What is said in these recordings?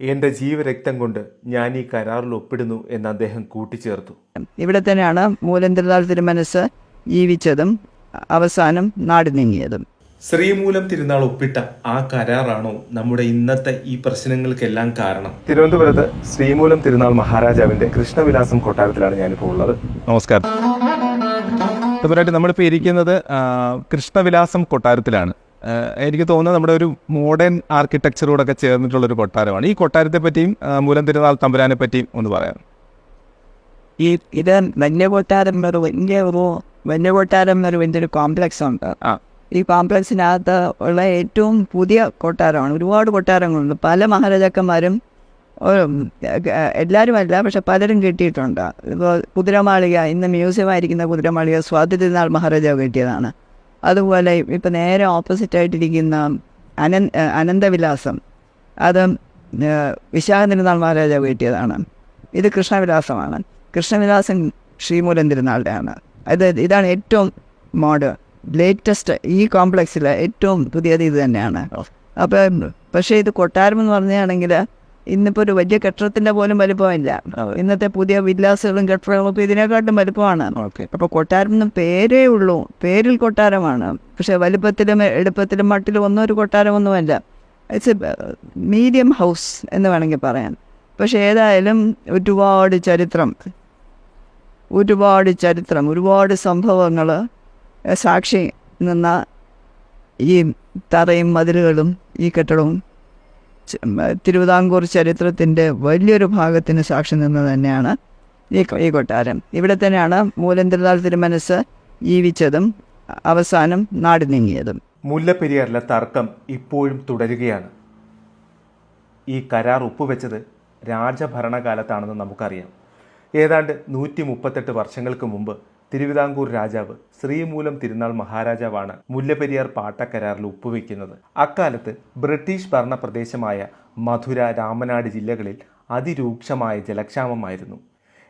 എന്റെ ജീവരക്തം കൊണ്ട് ഞാൻ ഈ കരാറിൽ ഒപ്പിടുന്നു എന്ന് അദ്ദേഹം കൂട്ടിച്ചേർത്തു. ഇവിടെ തന്നെയാണ് മൂലന്തിരുനാൾ തിരുമനസ് ജീവിച്ചതും അവസാനം നാട് നീങ്ങിയതും. ശ്രീമൂലം തിരുനാൾ ഒപ്പിട്ട ആ കരാറാണോ നമ്മുടെ ഇന്നത്തെ ഈ പ്രശ്നങ്ങൾക്കെല്ലാം കാരണം? തിരുവനന്തപുരത്ത് ശ്രീമൂലം തിരുനാൾ മഹാരാജാവിന്റെ കൃഷ്ണവിലാസം കൊട്ടാരത്തിലാണ് ഞാനിപ്പോൾ ഉള്ളത്. നമസ്കാരം. നമ്മളിപ്പോ നമ്മളിപ്പോൾ ഇരിക്കുന്നത് കൃഷ്ണവിലാസം കൊട്ടാരത്തിലാണ്. എനിക്ക് തോന്നുന്നത് നമ്മുടെ ഒരു മോഡേൺ ആർക്കിടെക്ചറോടൊക്കെ ചേർന്നിട്ടുള്ള ഒരു കൊട്ടാരമാണ്. ഈ കൊട്ടാരത്തെ പറ്റിയും മൂലം തിരുനാൾ തമ്പുരാനെ പറ്റിയും ഒന്ന് പറയാം ഈ ഇത് വലിയ കൊട്ടാരം ഒരു വലിയ ഒരു വലിയ കൊട്ടാരം ഒരു വലിയൊരു കോംപ്ലക്സ് ഉണ്ട്. ഈ കോംപ്ലക്സിനകത്ത് ഉള്ള ഏറ്റവും പുതിയ കൊട്ടാരമാണ്. ഒരുപാട് കൊട്ടാരങ്ങളുണ്ട്. പല മഹാരാജാക്കന്മാരും എല്ലാവരുമല്ല എല്ലാവരും അല്ല പക്ഷെ പലരും കെട്ടിയിട്ടുണ്ട്. ഇപ്പോൾ കുതിരമാളിക ഇന്ന് മ്യൂസിയമായിരിക്കുന്ന കുതിരമാളിക സ്വാതി തിരുനാൾ മഹാരാജാവ് കെട്ടിയതാണ്. അതുപോലെ ഇപ്പം നേരെ ഓപ്പോസിറ്റ് ആയിട്ടിരിക്കുന്ന അനൻ ഏഹ്, അനന്തവിലാസം. അത് വിശാഖ തിരുനാൾ മഹാരാജാവ് കിട്ടിയതാണ്. ഇത് കൃഷ്ണവിലാസമാണ്. കൃഷ്ണവിലാസം ശ്രീമൂലൻ തിരുനാളുടെയാണ് അത് ഇതാണ് ഏറ്റവും മോഡ് ലേറ്റസ്റ്റ് ഈ കോംപ്ലക്സിലെ ഏറ്റവും പുതിയത് ഇത് തന്നെയാണ്. അപ്പം പക്ഷേ ഇത് കൊട്ടാരം എന്ന് പറഞ്ഞാണെങ്കിൽ ഇന്നിപ്പോൾ ഒരു വലിയ കെട്ടിടത്തിന്റെ പോലും വലുപ്പമില്ല. ഇന്നത്തെ പുതിയ വില്ലാസുകളും കെട്ടിടങ്ങളും ഒക്കെ ഇതിനെക്കാട്ടും വലുപ്പമാണ്. അപ്പൊ അപ്പോൾ കൊട്ടാരം എന്ന് പേരേ ഉള്ളൂ. പേരിൽ കൊട്ടാരമാണ്. പക്ഷെ വലുപ്പത്തിലും എടുപ്പത്തിലും മട്ടിലും ഒന്നും ഒരു കൊട്ടാരമൊന്നുമല്ല. ഇറ്റ്സ് എ മീഡിയം ഹൗസ് എന്ന് വേണമെങ്കിൽ പറയാം. പക്ഷെ ഏതായാലും ഒരുപാട് ചരിത്രം. ഒരുപാട് ചരിത്രം. ഒരുപാട് സംഭവങ്ങൾ സാക്ഷി നിന്ന ഈ തറയും മതിലുകളും ഈ കെട്ടിടവും തിരുവിതാംകൂർ ചരിത്രത്തിന്റെ വലിയൊരു ഭാഗത്തിന് സാക്ഷി നിന്ന് തന്നെയാണ് ഈ ഈ കൊട്ടാരം. ഇവിടെ തന്നെയാണ് മൂലന്തിരുനാൾ തിരുമനസ് ജീവിച്ചതും അവസാനം നാട് നീങ്ങിയതും. മുല്ലപ്പെരിയാറിലെ തർക്കം ഇപ്പോഴും തുടരുകയാണ്. ഈ കരാർ ഒപ്പുവെച്ചത് രാജഭരണകാലത്താണെന്ന് നമുക്കറിയാം. ഏതാണ്ട് നൂറ്റി മുപ്പത്തെട്ട് വർഷങ്ങൾക്ക് മുമ്പ് തിരുവിതാംകൂർ രാജാവ് ശ്രീമൂലം തിരുനാൾ മഹാരാജാവാണ് മുല്ലപ്പെരിയാർ പാട്ടക്കരാറിൽ ഒപ്പുവെക്കുന്നത്. അക്കാലത്ത് ബ്രിട്ടീഷ് ഭരണപ്രദേശമായ മധുര രാമനാട് ജില്ലകളിൽ അതിരൂക്ഷമായ ജലക്ഷാമമായിരുന്നു.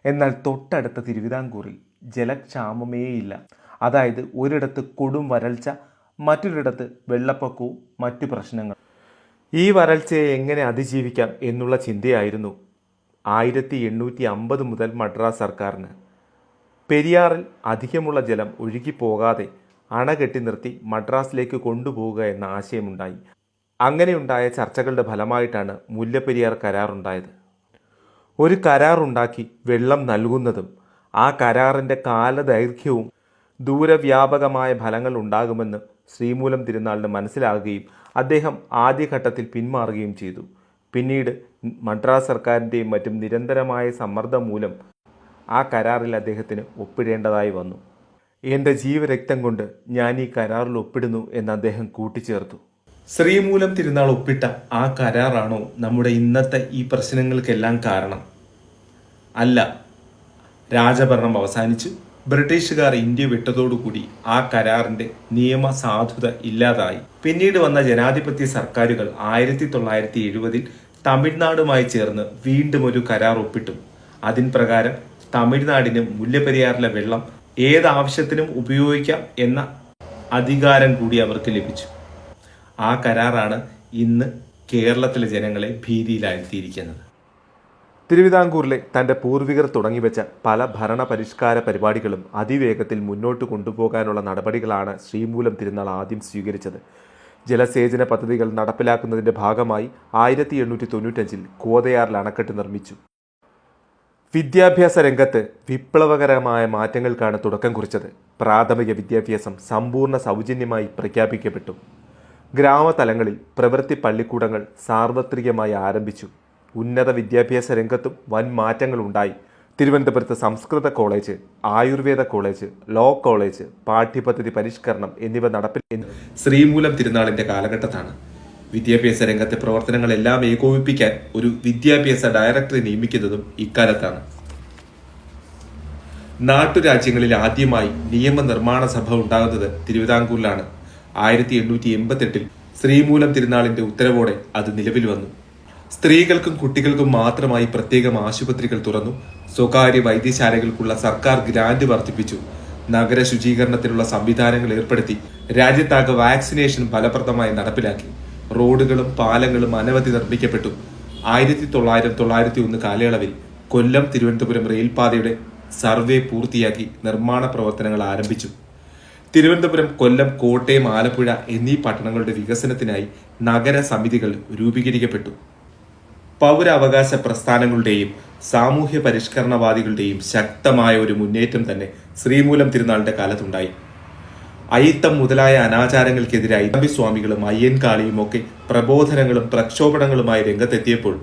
എന്നാൽ തൊട്ടടുത്ത തിരുവിതാംകൂറിൽ ജലക്ഷാമമേയില്ല. അതായത് ഒരിടത്ത് കൊടും വരൾച്ച മറ്റൊരിടത്ത് വെള്ളപ്പൊക്കവും മറ്റു പ്രശ്നങ്ങൾ ഈ വരൾച്ചയെ എങ്ങനെ അതിജീവിക്കാം എന്നുള്ള ചിന്തയായിരുന്നു ആയിരത്തി എണ്ണൂറ്റി അമ്പത് മുതൽ മദ്രാസ് സർക്കാരിന്. പെരിയാറിൽ അധികമുള്ള ജലം ഒഴുകിപ്പോകാതെ അണ കെട്ടി നിർത്തി മദ്രാസിലേക്ക് കൊണ്ടുപോവുക എന്ന ആശയമുണ്ടായി. അങ്ങനെയുണ്ടായ ചർച്ചകളുടെ ഫലമായിട്ടാണ് മുല്ലപ്പെരിയാർ കരാറുണ്ടായത്. ഒരു കരാറുണ്ടാക്കി വെള്ളം നൽകുന്നതും ആ കരാറിന്റെ കാലദൈർഘ്യവും ദൂരവ്യാപകമായ ഫലങ്ങൾ ഉണ്ടാകുമെന്ന് ശ്രീമൂലം തിരുനാളിന് മനസ്സിലാകുകയും അദ്ദേഹം ആദ്യഘട്ടത്തിൽ പിന്മാറുകയും ചെയ്തു. പിന്നീട് മദ്രാസ് സർക്കാരിന്റെയും മറ്റും നിരന്തരമായ സമ്മർദ്ദം മൂലം ആ കരാറിൽ അദ്ദേഹത്തിന് ഒപ്പിടേണ്ടതായി വന്നു. എന്റെ ജീവരക്തം കൊണ്ട് ഞാൻ ഈ കരാറിൽ ഒപ്പിടുന്നു എന്ന് അദ്ദേഹം കൂട്ടിച്ചേർത്തു. ശ്രീമൂലം തിരുനാൾ ഒപ്പിട്ട ആ കരാറാണോ നമ്മുടെ ഇന്നത്തെ ഈ പ്രശ്നങ്ങൾക്കെല്ലാം കാരണം? അല്ല. രാജഭരണം അവസാനിച്ചു ബ്രിട്ടീഷുകാർ ഇന്ത്യ വിട്ടതോടുകൂടി ആ കരാറിന്റെ നിയമസാധുത ഇല്ലാതായി. പിന്നീട് വന്ന ജനാധിപത്യ സർക്കാരുകൾ ആയിരത്തി തൊള്ളായിരത്തി എഴുപതിൽ തമിഴ്നാടുമായി ചേർന്ന് വീണ്ടും ഒരു കരാർ ഒപ്പിട്ടു. അതിൻ പ്രകാരം തമിഴ്നാടിന് മുല്ലപ്പെരിയാറിലെ വെള്ളം ഏത് ആവശ്യത്തിനും ഉപയോഗിക്കാം എന്ന അധികാരം കൂടി അവർക്ക് ലഭിച്ചു. ആ കരാറാണ് ഇന്ന് കേരളത്തിലെ ജനങ്ങളെ ഭീതിയിലാഴ്ത്തിയിരിക്കുന്നത്. തിരുവിതാംകൂറിലെ തന്റെ പൂർവികർ തുടങ്ങിവെച്ച പല ഭരണ പരിഷ്കാര പരിപാടികളും അതിവേഗത്തിൽ മുന്നോട്ട് കൊണ്ടുപോകാനുള്ള നടപടികളാണ് ശ്രീമൂലം തിരുനാൾ ആദ്യം സ്വീകരിച്ചത്. ജലസേചന പദ്ധതികൾ നടപ്പിലാക്കുന്നതിന്റെ ഭാഗമായി ആയിരത്തി എണ്ണൂറ്റി തൊണ്ണൂറ്റഞ്ചിൽ കോതയാറിൽ അണക്കെട്ട് നിർമ്മിച്ചു. വിദ്യാഭ്യാസ രംഗത്ത് വിപ്ലവകരമായ മാറ്റങ്ങൾക്കാണ് തുടക്കം കുറിച്ചത്. പ്രാഥമിക വിദ്യാഭ്യാസം സമ്പൂർണ സൗജന്യമായി പ്രഖ്യാപിക്കപ്പെട്ടു. ഗ്രാമതലങ്ങളിൽ പ്രവൃത്തി പള്ളിക്കൂടങ്ങൾ സാർവത്രികമായി ആരംഭിച്ചു. ഉന്നത വിദ്യാഭ്യാസ രംഗത്തും വൻ മാറ്റങ്ങൾ ഉണ്ടായി തിരുവനന്തപുരത്ത് സംസ്കൃത college Ayurveda college law college പാഠ്യപദ്ധതി പരിഷ്കരണം എന്നിവ നടപ്പിൽ ശ്രീമൂലം തിരുനാളിന്റെ കാലഘട്ടത്താണ്. വിദ്യാഭ്യാസ രംഗത്തെ പ്രവർത്തനങ്ങളെല്ലാം ഏകോപിപ്പിക്കാൻ ഒരു വിദ്യാഭ്യാസ ഡയറക്ടറെ നിയമിക്കുന്നതും ഇക്കാലത്താണ്. നാട്ടുരാജ്യങ്ങളിൽ ആദ്യമായി നിയമനിർമ്മാണ സഭ ഉണ്ടാകുന്നത് തിരുവിതാംകൂറിലാണ്. ആയിരത്തി എണ്ണൂറ്റി എൺപത്തെട്ടിൽ ശ്രീമൂലം തിരുനാളിന്റെ ഉത്തരവോടെ അത് നിലവിൽ വന്നു. സ്ത്രീകൾക്കും കുട്ടികൾക്കും മാത്രമായി പ്രത്യേകം ആശുപത്രികൾ തുറന്നു. സ്വകാര്യ വൈദ്യശാലകൾക്കുള്ള സർക്കാർ ഗ്രാന്റ് വർദ്ധിപ്പിച്ചു. നഗര ശുചീകരണത്തിനുള്ള സംവിധാനങ്ങൾ ഏർപ്പെടുത്തി. രാജ്യത്താകെ വാക്സിനേഷൻ ഫലപ്രദമായി നടപ്പിലാക്കി. റോഡുകളും പാലങ്ങളും അനവധി നിർമ്മിക്കപ്പെട്ടു. ആയിരത്തി തൊള്ളായിരം തൊള്ളായിരത്തി ഒന്ന് കാലയളവിൽ കൊല്ലം തിരുവനന്തപുരം റെയിൽപാതയുടെ സർവേ പൂർത്തിയാക്കി നിർമ്മാണ പ്രവർത്തനങ്ങൾ ആരംഭിച്ചു. തിരുവനന്തപുരം കൊല്ലം കോട്ടയം ആലപ്പുഴ എന്നീ പട്ടണങ്ങളുടെ വികസനത്തിനായി നഗര സമിതികൾ രൂപീകരിക്കപ്പെട്ടു. പൗരാവകാശ പ്രസ്ഥാനങ്ങളുടെയും സാമൂഹ്യ പരിഷ്കരണവാദികളുടെയും ശക്തമായ ഒരു മുന്നേറ്റം തന്നെ ശ്രീമൂലം തിരുനാളിന്റെ കാലത്തുണ്ടായി. അയിത്തം മുതലായ അനാചാരങ്ങൾക്കെതിരായി സ്വാമികളും അയ്യൻകാളിയും ഒക്കെ പ്രബോധനങ്ങളും പ്രക്ഷോഭണങ്ങളുമായി രംഗത്തെത്തിയപ്പോൾ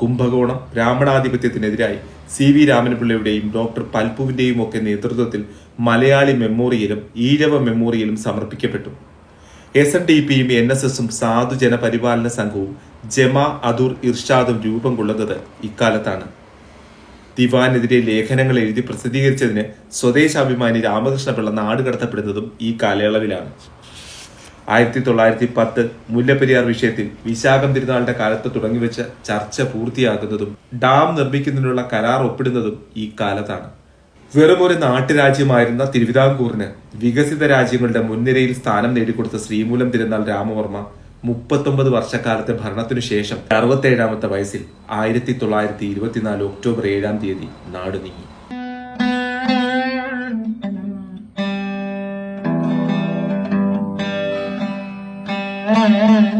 കുംഭകോണം ബ്രാഹ്മണാധിപത്യത്തിനെതിരായി സി വി രാമൻപിള്ളയുടെയും ഡോക്ടർ പൽപുവിന്റെയും ഒക്കെ നേതൃത്വത്തിൽ മലയാളി മെമ്മോറിയലും ഈഴവ മെമ്മോറിയലും സമർപ്പിക്കപ്പെട്ടു. എസ് എൻ ഡി പിയും എൻ എസ് എസും സാധുജന പരിപാലന സംഘവും ജമാ അതുർ ഇർഷാദും രൂപം കൊള്ളുന്നത് ഇക്കാലത്താണ്. ദിവാനെതിരെ ലേഖനങ്ങൾ എഴുതി പ്രസിദ്ധീകരിച്ചതിന് സ്വദേശാഭിമാനി രാമകൃഷ്ണപിള്ള നാട് കടത്തപ്പെടുന്നതും ഈ കാലയളവിലാണ്. ആയിരത്തി തൊള്ളായിരത്തി പത്ത് മുല്ലപ്പെരിയാർ വിഷയത്തിൽ വിശാഖം തിരുനാളിന്റെ കാലത്ത് തുടങ്ങിവെച്ച ചർച്ച പൂർത്തിയാകുന്നതും ഡാം നിർമ്മിക്കുന്നതിനുള്ള കരാർ ഒപ്പിടുന്നതും ഈ കാലത്താണ്. വെറും ഒരു നാട്ടുരാജ്യമായിരുന്ന തിരുവിതാംകൂറിന് വികസിത രാജ്യങ്ങളുടെ മുൻനിരയിൽ സ്ഥാനം നേടിക്കൊടുത്ത ശ്രീമൂലം തിരുനാൾ രാമവർമ്മ മുപ്പത്തൊമ്പത് വർഷക്കാലത്തെ ഭരണത്തിനു ശേഷം അറുപത്തേഴാമത്തെ വയസ്സിൽ ആയിരത്തി തൊള്ളായിരത്തി ഇരുപത്തിനാല് ഒക്ടോബർ ഏഴാം തീയതി നാട് നീങ്ങി Yeah.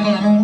Amen.